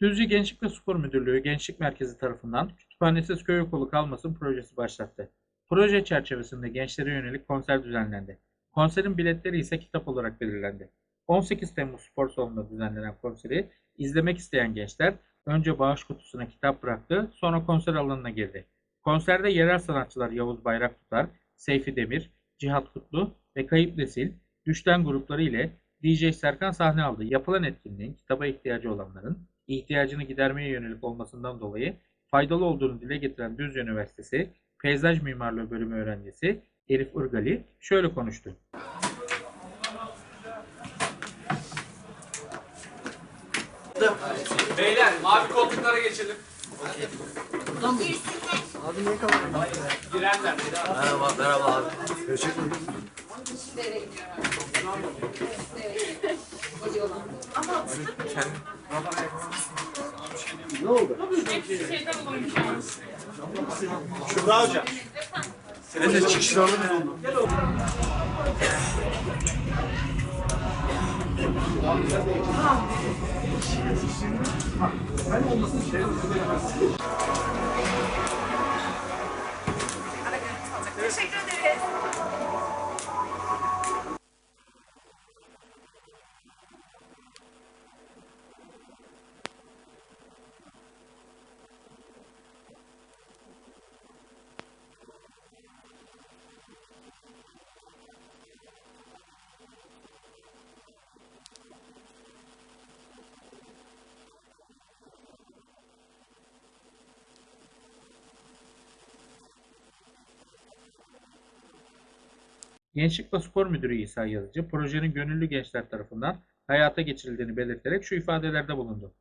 Düzce Gençlik ve Spor Müdürlüğü Gençlik Merkezi tarafından Kütüphanesiz Köy Okulu Kalmasın projesi başlattı. Proje çerçevesinde gençlere yönelik konser düzenlendi. Konserin biletleri ise kitap olarak belirlendi. 18 Temmuz Spor Salonu'nda düzenlenen konseri izlemek isteyen gençler önce bağış kutusuna kitap bıraktı, sonra konser alanına girdi. Konserde yerel sanatçılar Yavuz Bayraktutar, Seyfi Demir, Cihat Kutlu ve Kayıp Nesil, Düşten grupları ile DJ Serkan sahne aldı. Yapılan etkinliğin kitaba ihtiyacı olanların ihtiyacını gidermeye yönelik olmasından dolayı faydalı olduğunu dile getiren Düzce Üniversitesi Peyzaj Mimarlığı Bölümü öğrencisi Elif Irgali şöyle konuştu. Beyler mavi koltuklara geçelim. Girenler. Merhaba, merhaba abi. Şurada hocam. Neyse çıkışını alır mısın? Teşekkür ederiz. Gençlik ve Spor Müdürü İsa Yazıcı projenin gönüllü gençler tarafından hayata geçirildiğini belirterek şu ifadelerde bulundu.